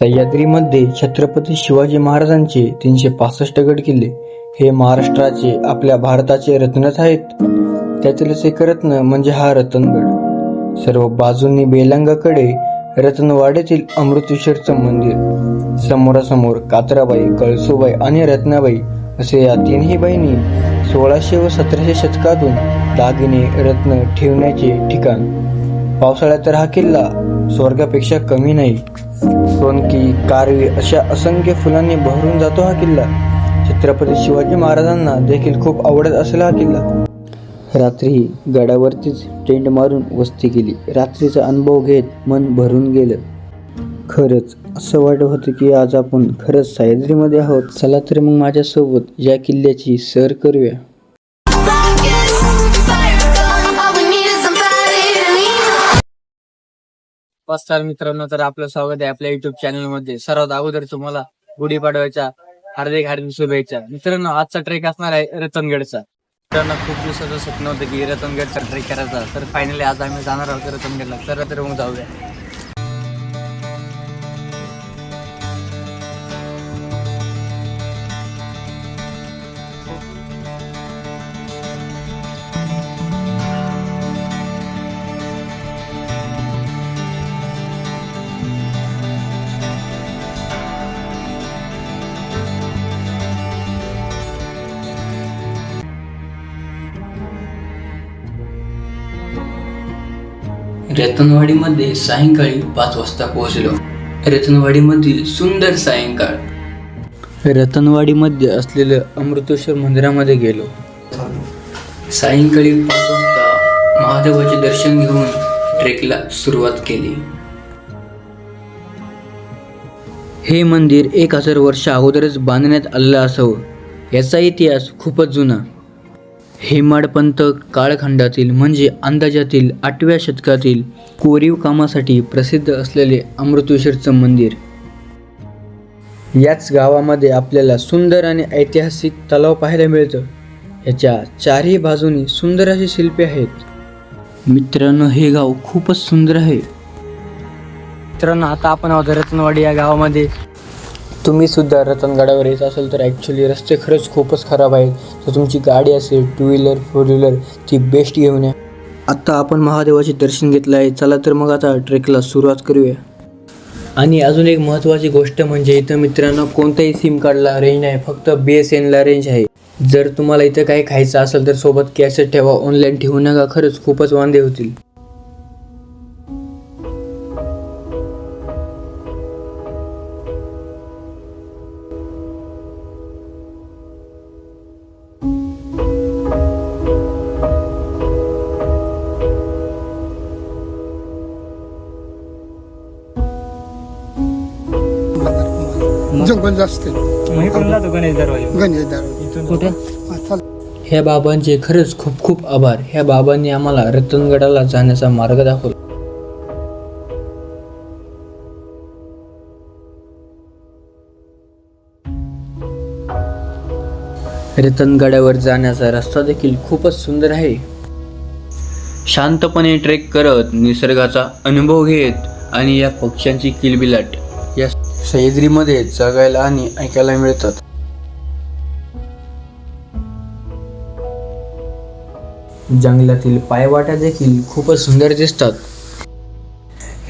सह्याद्रीमध्ये छत्रपती शिवाजी महाराजांचे तीनशे पासष्ट गड किल्ले हे महाराष्ट्राचे आपल्या भारताचे रत्नच आहेत. त्यातीलच एक रत्न म्हणजे हा रतनगड. सर्व बाजूंनी बेलंगाकडे रत्नवाडीतील अमृतेश्वरचं मंदिर. समोरासमोर कात्राबाई कळसूबाई आणि रत्नाबाई असे या तीनही बहिणी सोळाशे व सतराशे शतकातून दागिने रत्न ठेवण्याचे ठिकाण. पावसाळ्यात तर हा किल्ला स्वर्गापेक्षा कमी नाही. सोनकी कारवी अशा असंख्य फुलांनी बहरून जातो हा किल्ला. छत्रपती शिवाजी महाराजांना देखील खूप आवडत असलेला हा किल्ला. रात्री गडावरतीच टेंट मारून वस्ती केली. रात्रीचा अनुभव घेत मन भरून गेलं. खरंच असं वाटत होतं की आज आपण खरंच सह्याद्रीमध्ये आहोत. चला तर मग माझ्यासोबत या किल्ल्याची सर करूया. नमस्कार मित्रांनो तर आपलं स्वागत आहे आपल्या युट्यूब चॅनलमध्ये. सर्वात अगोदर तुम्हाला गुढीपाडव्याच्या हार्दिक हार्दिक शुभेच्छा. मित्रांनो आजचा ट्रेक असणार आहे रतनगडचा. मित्रांनो खूप दिवसाचं स्वप्न होतं की रतनगडचा ट्रेक करायचा. तर फायनली आज आम्ही जाणार आहोत रतनगडला. तर तर मग जाऊया. रतनवाडीमध्ये सायंकाळी पाच वाजता पोहोचलो. रतनवाडीमधील सुंदर सायंकाळ. रतनवाडीमध्ये असलेलं अमृतेश्वर मंदिरामध्ये गेलो. सायंकाळी पाच वाजता महादेवाचे दर्शन घेऊन ट्रेकला सुरुवात केली. हे मंदिर एक हजार वर्ष अगोदरच बांधण्यात आलं असावं याचा इतिहास खूपच जुना. हेमाडपंत काळखंडातील म्हणजे अंदाजातील आठव्या शतकातील कोरीव कामासाठी प्रसिद्ध असलेले अमृतेश्वरचं मंदिर. याच गावामध्ये आपल्याला सुंदर आणि ऐतिहासिक तलाव पाहायला मिळतं. याच्या चारही बाजूनी सुंदर अशी शिल्पे आहेत. मित्रांनो हे गाव खूपच सुंदर आहे. मित्रांनो आता आपण आहोत रतनवाडी या गावामध्ये. तुम्ही सुद्धा रतनगडावर येत असाल तर ॲक्च्युली रस्ते खरंच खूपच खराब आहेत. तर तुमची गाडी असेल टू व्हीलर फोर व्हीलर ती बेस्ट घेऊन या. आत्ता आपण महादेवाचे दर्शन घेतलं आहे. चला तर मग आता ट्रेकला सुरुवात करूया. आणि अजून एक महत्त्वाची गोष्ट म्हणजे इथं मित्रांनो कोणत्याही सिम कार्डला रेंज नाही. फक्त बी एस एनला रेंज आहे. जर तुम्हाला इथं काही खायचं असेल तर सोबत कॅसेट ठेवा. ऑनलाईन ठेवू नका. खरंच खूपच वांदे होतील. आहे. जातो गणेश हा. ह्या बाबांचे खरंच खूप खूप आभार. ह्या बाबांनी आम्हाला रतनगडाला जाण्याचा मार्ग दाखवला. रतनगडावर जाण्याचा रस्ता देखील खूपच सुंदर आहे. शांतपणे ट्रेक करत निसर्गाचा अनुभव घेत आणि या पक्ष्यांची किलबिलाट सह्याद्रीमध्ये जगायला आणि ऐकायला मिळतात. जंगलातील पायवाटा देखील खूपच सुंदर दिसतात.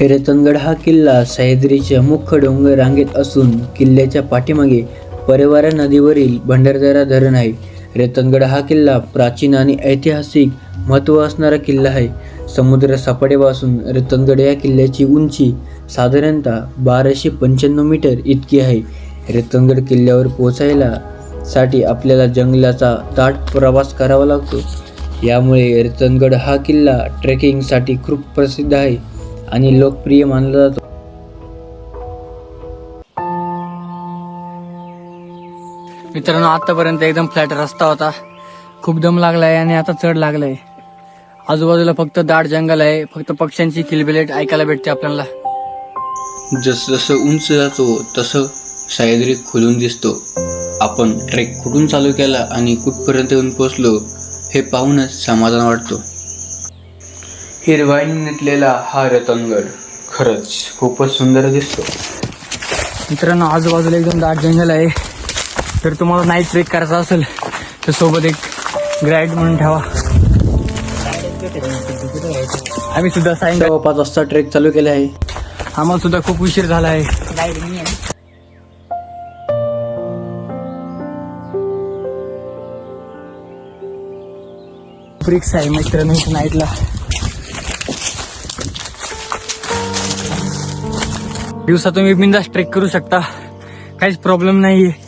रतनगड हा किल्ला सह्याद्रीच्या मुख्य डोंगर रांगेत असून किल्ल्याच्या पाठीमागे परिवारा नदीवरील भंडारदरा धरण आहे. रतनगड हा किल्ला प्राचीन आणि ऐतिहासिक महत्त्व असणारा किल्ला आहे. समुद्र सपाटीपासून रतनगड या किल्ल्याची उंची साधारणतः बाराशे पंच्याण्णव मीटर इतकी आहे. रतनगड किल्ल्यावर पोचायला साठी आपल्याला जंगलाचा दाट प्रवास करावा लागतो. यामुळे रतनगड हा किल्ला ट्रेकिंगसाठी खूप प्रसिद्ध आहे आणि लोकप्रिय मानला जातो. मित्रांनो आतापर्यंत एकदम फ्लॅट रस्ता होता. खूप दम लागला आहे आणि आता चढ लागलाय. आजूबाजूला फक्त दाट जंगल आहे. फक्त पक्ष्यांची किलबिलेट ऐकायला भेटते आपल्याला. जस जसं उंच जातो तसं सह्याद्री खुलून दिसतो. आपण ट्रेक कुठून चालू केला आणि कुठपर्यंत येऊन पोचलो हे पाहूनच समाधान वाटतो. हिरवाईने नटलेला हा रतनगड खरंच खूपच सुंदर दिसतो. मित्रांनो आजूबाजूला एकदम दाट जंगल आहे. तर तुम्हाला नाईट ट्रेक करायचा असेल तर सोबत एक ग्राईड म्हणून ठेवा. आम्ही सुद्धा सायंकाळी पाच वाजता ट्रेक चालू केला आहे. आम्हाला सुद्धा खूप उशीर झाला आहे. ब्रिक्स आहे. मित्रांनो इथे नाईटला. दिवसा तुम्ही बिंदास ट्रेक करू शकता. काहीच प्रॉब्लेम नाहीये.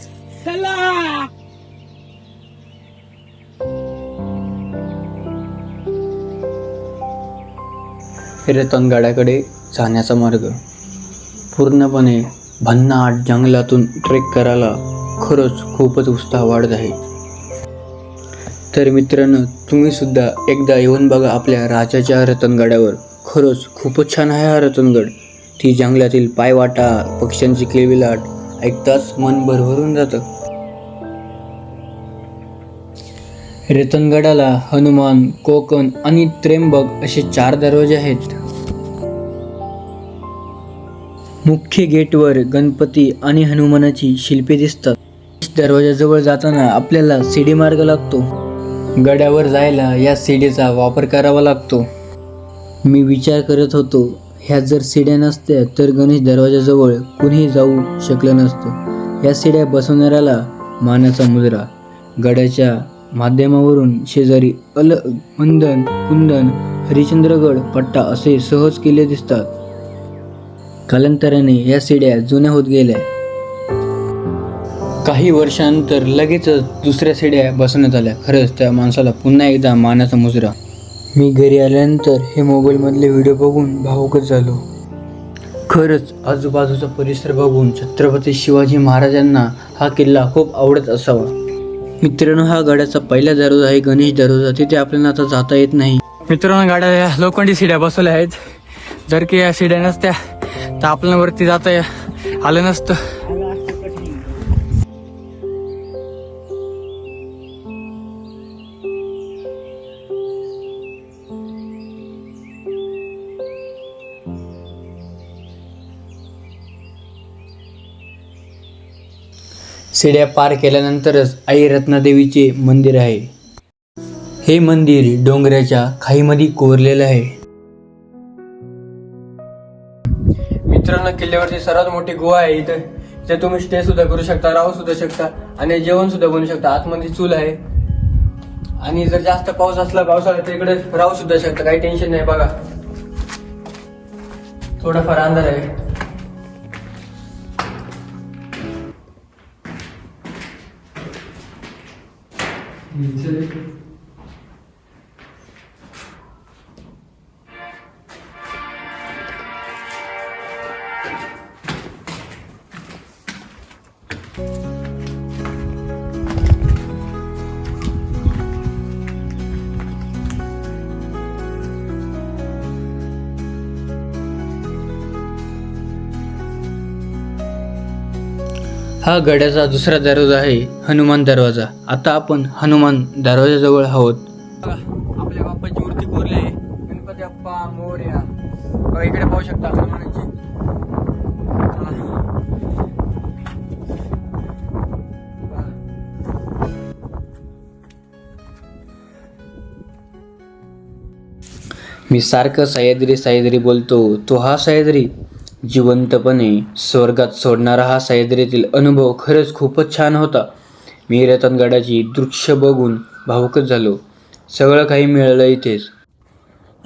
रतनगडाकडे जाण्याचा मार्ग. पूर्णपणे भन्नाट जंगलातून ट्रेक करायला खरंच खूपच उत्साह वाढत आहे. तर मित्रांनो तुम्ही सुद्धा एकदा येऊन बघा आपल्या राजाच्या रतनगडावर. खरंच खूपच छान आहे हा रतनगड. ती जंगलातील पायवाटा पक्ष्यांची किलबिलाट ऐकताच मन भरभरून जातं. रतनगडाला हनुमान कोकण आणि त्रेंबक असे चार दरवाजे आहेत. मुख्य गेटवर गणपती आणि हनुमानाची शिल्पे दिसतात. दरवाजाजवळ जाताना आपल्याला सीडी मार्ग लागतो. गड्यावर जायला या सीडीचा वापर करावा लागतो. मी विचार करत होतो ह्या जर सीड्या नसत्या तर गणेश दरवाजाजवळ कुणीही जाऊ शकलं नसतं. या सीड्या बसवणाऱ्याला मानाचा मुजरा. गडाच्या माध्यमावरून शेजारी अल मंदन कुंदन हरिश्चंद्रगड पट्टा असे सहज किल्ले दिसतात. कालांतराने या शिड्या जुन्या होत गेल्या. काही वर्षानंतर लगेचच दुसऱ्या शिड्या बसवण्यात आल्या. खरंच त्या माणसाला पुन्हा एकदा मानाचा मुजरा. मी घरी आल्यानंतर हे मोबाईलमधले व्हिडिओ बघून भावुकच झालो. खरंच आजूबाजूचा परिसर बघून छत्रपती शिवाजी महाराजांना हा किल्ला खूप आवडत असावा. मित्रांनो हा गाड्याचा पहिला दरवाजा आहे गणेश दरवाजा. तिथे आपल्याला आता जाता येत नाही. मित्रांनो गाड्या लोखंडी सिड्या बसवल्या आहेत. जर की या शिड्या नसत्या तर आपल्याला वरती जाता या- आलं नसतं. शिड्या पार केल्यानंतरच आई रत्नादेवीचे मंदिर आहे. हे मंदिर डोंगराच्या खाईमध्ये कोरलेलं आहे. मित्रांनो किल्ल्यावरची सर्वात मोठी गुहा आहे इथं. इथे तुम्ही स्टे सुद्धा करू शकता राहू सुद्धा शकता आणि जेवण सुद्धा बनवू शकता. आतमध्ये चूल आहे. आणि जर जास्त पाऊस असला पावसाळा तर इकडे राहू सुद्धा शकता. काही टेन्शन नाही. बघा. थोडाफार अंधार आहे. हा गडाचा दुसरा दरवाजा आहे हनुमान दरवाजा. आता आपण हनुमान दरवाजाजवळ आहोत. आपल्या बाप्पाची मूर्ती कोरली आहे. गणपती बाप्पा मोर्या. इकडे पाहू शकता हनुमानाची. मी सारखं सह्याद्री सह्याद्री बोलतो तो हा सह्याद्री जिवंतपणे स्वर्गात सोडणारा हा सह्याद्रीतील अनुभव खरंच खूपच छान होता. मी रतनगडाची दृश्य बघून भावुकच झालो. सगळं काही मिळालं इथेच.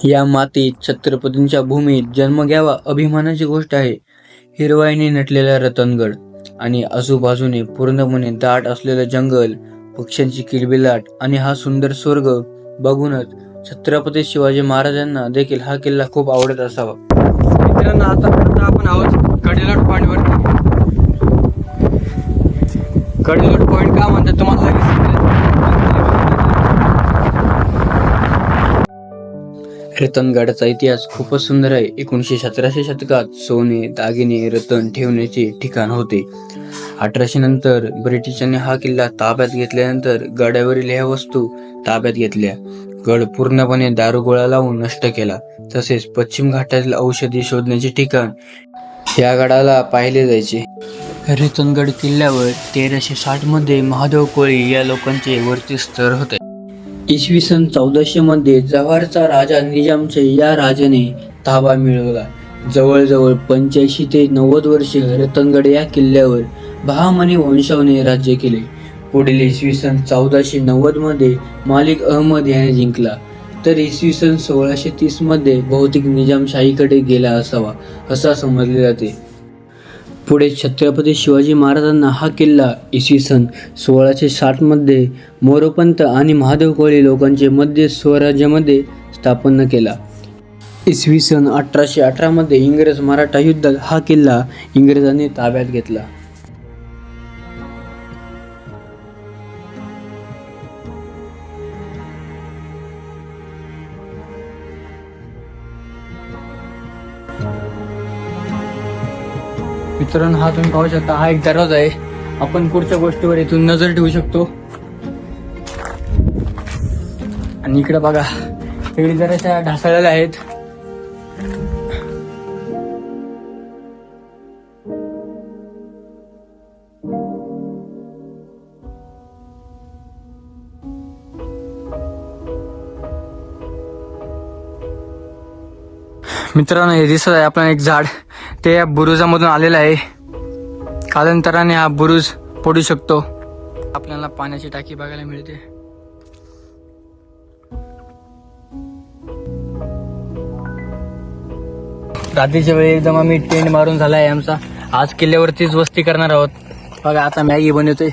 या मातीत छत्रपतींच्या भूमीत जन्म घ्यावा अभिमानाची गोष्ट आहे. हिरवाईने नटलेला रतनगड आणि आजूबाजूने पूर्णपणे दाट असलेलं जंगल पक्ष्यांची किलबिलाट आणि हा सुंदर स्वर्ग बघूनच छत्रपती शिवाजी महाराजांना देखील हा किल्ला खूप आवडत असावा. मित्रांनो आतापर्यंत आपण आहोत कडेलोट पॉईंट वरती. कडेलोट पॉईंट का म्हणतात तुम्हाला रतनगडाचा इतिहास खूपच सुंदर आहे. एकोणीसशे सतराशे शतकात सोने दागिने रतन ठेवण्याचे ठिकाण होते. अठराशे नंतर ब्रिटिशांनी हा किल्ला ताब्यात घेतल्यानंतर गडावरील ह्या वस्तू ताब्यात घेतल्या. गड पूर्णपणे दारुगोळा लावून नष्ट केला. तसेच पश्चिम घाटातील औषधी शोधण्याचे ठिकाण या गडाला पाहिले जायचे. रतनगड किल्ल्यावर तेराशे साठमध्ये महादेव कोळी या लोकांचे वरती स्तर होते. इसवी सन चौदाशे मध्ये जव्हारचा राजा निजामचे या राजाने ताबा मिळवला. जवळजवळ पंच्याऐंशी ते नव्वद वर्षे रतनगड या किल्ल्यावर बहामनी वंशावने राज्य केले. पुढील इसवी सन चौदाशे नव्वदमध्ये मालिक अहमद याने जिंकला. तर इसवी सन सोळाशे तीसमध्ये बहुतेक निजामशाहीकडे गेला असावा असा समजले जाते. पुढे छत्रपती शिवाजी महाराजांना हा किल्ला इसवी सन सोळाशे साठमध्ये मोरोपंत आणि महादेव कोळी लोकांचे मध्य स्वराज्यामध्ये स्थापन केला. इसवी सन अठराशे अठरामध्ये इंग्रज मराठा युद्धात हा किल्ला इंग्रजांनी ताब्यात घेतला. मित्रांनो हा तुम्ही पाहू शकता हा एक दरवाजा आहे. आपण पुढच्या गोष्टीवर इथून नजर ठेवू शकतो. आणि इकडे बघा इकडे जराशा ढासळलेल्या आहेत. मित्रांनो हे दिसत आहे आपल्याला एक झाड. ते या बुरुजामधून आलेलं आहे. कालांतराने हा बुरुज पडू शकतो. आपल्याला पाण्याची टाकी बघायला मिळते. रात्रीच्या वेळी एकदम आम्ही टेंट मारून झाला आहे आमचा. आज किल्ल्यावरतीच वस्ती करणार आहोत. बघा आता मॅगी बनवतोय.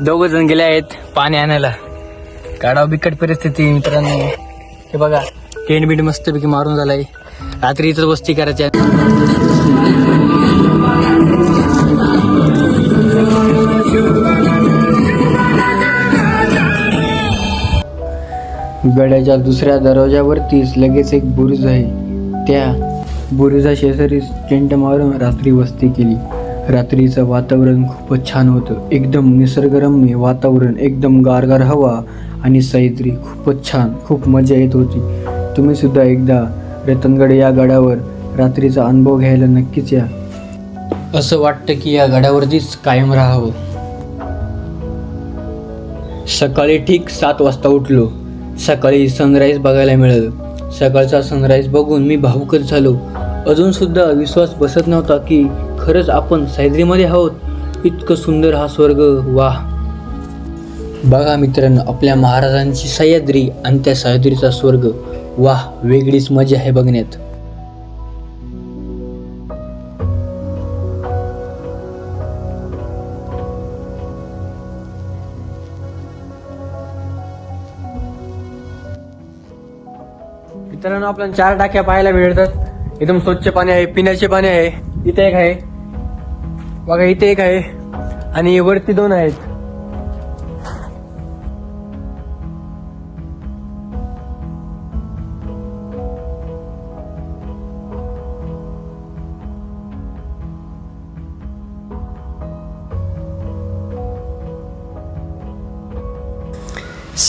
दोघ जण गेले आहेत पाणी आणायला. काढाव बिकट परिस्थिती मित्रांनो. हे बघा टेंट बीट मस्तपैकी मारून झालाय. रात्री इथं वस्ती करायच्या गड्याच्या दुसऱ्या दरवाजावरतीच लगेच एक बुरुज आहे. त्या बुरुजा शेजारीच टेंट मारून रात्री वस्ती केली. रात्रीचं वातावरण खूपच छान होतं. एकदम निसर्गरम्य वातावरण एकदम गारगार हवा आणि सहित्री खूपच छान खूप मजा येत होती. तुम्ही सुद्धा एकदा रतनगड या गडावर रात्रीचा अनुभव घ्यायला नक्कीच या. असं वाटतं की या गडावरतीच कायम राहावं. सकाळी ठीक सात वाजता उठलो. सकाळी सनराईज बघायला मिळालं. सकाळचा सनराईज बघून मी भावुकच झालो. अजून सुद्धा विश्वास बसत नव्हता की खरंच आपण सह्याद्रीमध्ये आहोत. इतकं सुंदर हा स्वर्ग वाह. बघा मित्रांनो आपल्या महाराजांची सह्याद्री आणि त्या सह्याद्रीचा स्वर्ग. वाह वेगळीच मजा आहे बघण्यात. मित्रांनो आपल्याला चार टाक्या पाहायला मिळतात. एकदम स्वच्छ पाणी आहे पिण्याचे पाणी आहे. इथे एक आहे. बघा इथे एक आहे. आणि वरती दोन आहेत.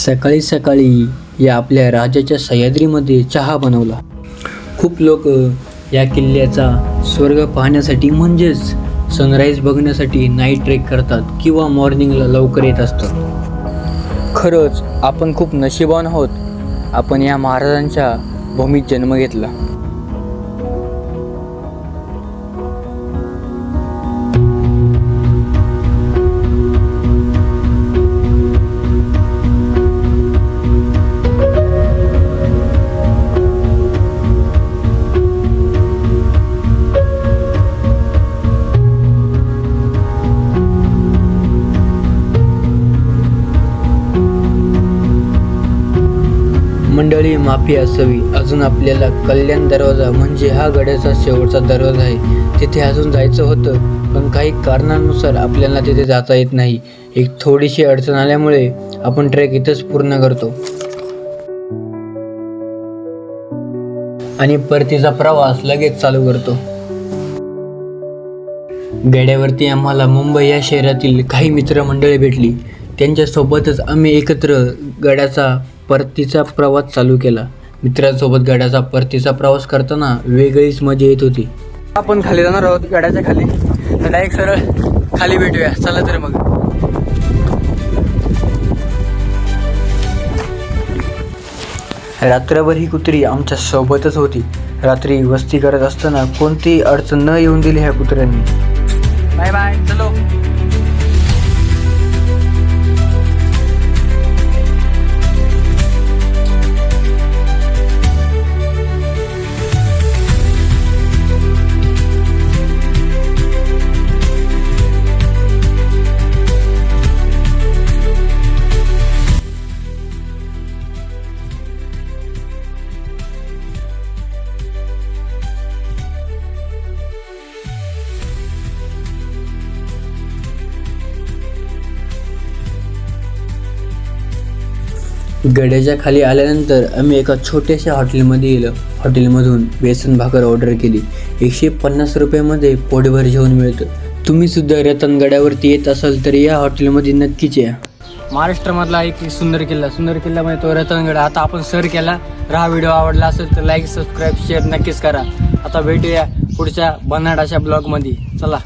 सकाळी सकाळी या आपल्या राजाच्या सह्याद्रीमध्ये चहा बनवला. खूप लोक या किल्ल्याचा स्वर्ग पाहण्यासाठी म्हणजेच सनराईज बघण्यासाठी नाईट ट्रेक करतात किंवा मॉर्निंगला लवकर येत असतात. खरंच आपण खूप नशिबान आहोत. आपण या महाराजांच्या भूमीत जन्म घेतला. माफी असावी. अजून आपल्याला कल्याण दरवाजा म्हणजे हा गड्याचा शेवटचा दरवाजा आहे. तिथे अजून जायचं होतं पण काही कारणानुसार आपल्याला तिथे जाता येत नाही. एक थोडीशी अडचण आल्यामुळे आपण ट्रेक इथंच पूर्ण करतो. आणि परतीचा प्रवास लगेच चालू करतो. गड्यावरती आम्हाला मुंबई या शहरातील काही मित्रमंडळी भेटली. त्यांच्यासोबतच आम्ही एकत्र गडाचा परतीचा प्रवास चालू केला. मित्रांसोबत गडाचा परतीचा प्रवास करताना वेगळीच मजा येत होती. आपण खाली जाणार आहोत गडाच्या खाली. तर डायरेक्ट सरळ खाली भेटूया. चला तर मग. रात्रभर ही कुत्री आमच्या सोबतच होती. रात्री वस्ती करत असताना कोणतीही अडचण न येऊन दिली ह्या कुत्र्यांनी. बाय बाय चलो. गड्याच्या खाली आल्यानंतर आम्ही एका छोट्याशा हॉटेलमध्ये गेलो. हॉटेलमधून बेसन भाकर ऑर्डर केली. एकशे पन्नास रुपयामध्ये पोटभर जेवण मिळतं. तुम्ही सुद्धा रतनगडावरती येत असाल तर या हॉटेलमध्ये नक्कीच या. महाराष्ट्रामधला एक सुंदर किल्ला. सुंदर किल्ला तो रतनगड आता आपण सर केला. तर हा व्हिडिओ आवडला असेल तर लाईक सबस्क्राईब शेअर नक्कीच करा. आता भेटूया पुढच्या बनाडाच्या ब्लॉगमध्ये चला.